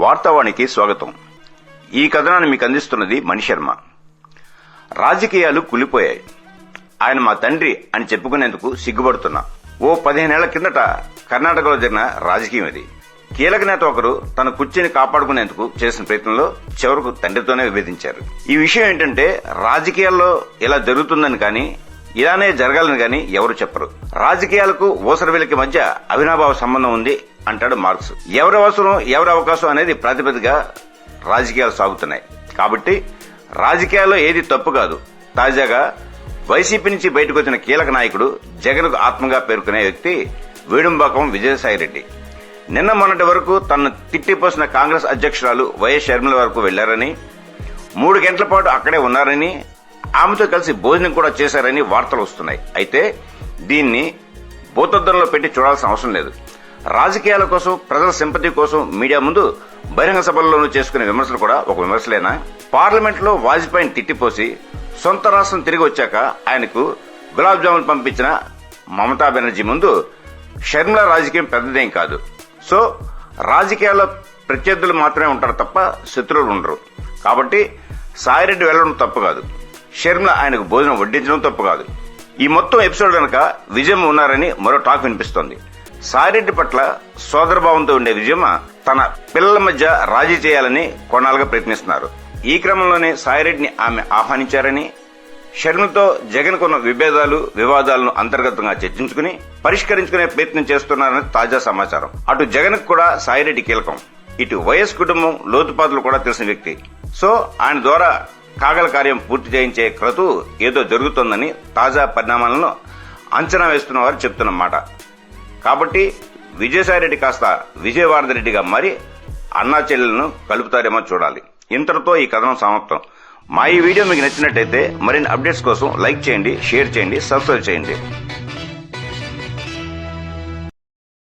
వార్తావాణికి స్వాగతం. ఈ కథనాన్ని మీకు అందిస్తున్నది మణిశర్మ రాజకీయాలు కులిపోయాయి. ఆయన మా తండ్రి అని చెప్పుకునేందుకు సిగ్గుపడుతున్నా. ఓ పదిహేనేళ్ళ కిందట కర్ణాటకలో జరిగిన రాజకీయం ఇది. కీలక నేత ఒకరు తన కుర్చీని కాపాడుకునేందుకు చేసిన ప్రయత్నంలో చివరకు తండ్రితోనే విభేదించారు. ఈ విషయం ఏంటంటే రాజకీయాల్లో ఇలా జరుగుతుందని కానీ ఇలానే జరగాలని గాని ఎవరు చెప్పరు. రాజకీయాలకు ఓసరవేలికి మధ్య అవినాభావ సంబంధం ఉంది అంటాడు మార్క్స్. ఎవరి అవసరం ఎవరి అవకాశం అనేది ప్రాతిపదికగా రాజకీయాలు సాగుతున్నాయి. కాబట్టి రాజకీయాల్లో ఏది తప్పు కాదు. తాజాగా వైసీపీ నుంచి బయటకు వచ్చిన కీలక నాయకుడు జగన్కు ఆత్మగా పేర్కొనే వ్యక్తి వేడుంబాకం విజయసాయిరెడ్డి నిన్న మొన్నటి వరకు తనను తిట్టిపోసిన కాంగ్రెస్ అధ్యక్షురాలు వైఎస్ షర్మిల వరకు వెళ్ళారని మూడు గంటల పాటు అక్కడే ఉన్నారని ఆమెతో కలిసి భోజనం కూడా చేశారని వార్తలు వస్తున్నాయి. అయితే దీన్ని భూతద్దంలో పెట్టి చూడాల్సిన అవసరం లేదు. రాజకీయాల కోసం ప్రజల సింపతి కోసం మీడియా ముందు బహిరంగ సభల్లోనూ చేసుకునే విమర్శలు కూడా ఒక విమర్శలేనా? పార్లమెంట్లో వాజ్పేయిని తిట్టిపోసి సొంత రాష్ట్రం తిరిగి వచ్చాక ఆయనకు గులాబ్ జామున్ పంపించిన మమతా బెనర్జీ ముందు షర్మిల రాజకీయం పెద్దదేం కాదు. సో రాజకీయాల్లో ప్రత్యర్థులు మాత్రమే ఉంటారు తప్ప శత్రువులు ఉండరు. కాబట్టి సాయిరెడ్డి వెళ్ళడం తప్పు కాదు. షర్మిల ఆయనకు భోజనం వడ్డించడం తప్పు కాదు. ఈ మొత్తం ఎపిసోడ్ వెనుక విజయం ఉన్నారని మరో టాక్ వినిపిస్తోంది. సాయిరెడ్డి పట్ల సోదరభావంతో ఉండే విజయమ్మ తన పిల్లల మధ్య రాజీ చేయాలని కొన్నాళ్ళుగా ప్రయత్నిస్తున్నారు. ఈ క్రమంలోనే సాయిరెడ్డిని ఆమె ఆహ్వానించారని షర్మితో జగన్ కొన్న విభేదాలు వివాదాలను అంతర్గతంగా చర్చించుకుని పరిష్కరించుకునే ప్రయత్నం చేస్తున్నారని తాజా సమాచారం. అటు జగన్ కూడా సాయిరెడ్డి కీలకం. ఇటు వైఎస్ కుటుంబం లోతుపాతులు కూడా తెలిసిన వ్యక్తి. సో ఆయన ద్వారా కాగల కార్యం పూర్తి చేయించే క్రతు ఏదో జరుగుతోందని తాజా పరిణామాలను అంచనా వేస్తున్న వారు చెప్తున్నమాట కాబట్టి కాబట్టి విజయసాయిరెడ్డి కాస్త విజయవారదరెడ్డిగా మరి అన్నా చెల్లెలను కలుపుతారేమో చూడాలి. ఇంతటితో ఈ కథనం సమాప్తం. మా ఈ వీడియో మీకు నచ్చినట్టయితే మరిన్ని అప్డేట్స్ కోసం లైక్ చేయండి షేర్ చేయండి సబ్స్క్రైబ్ చేయండి.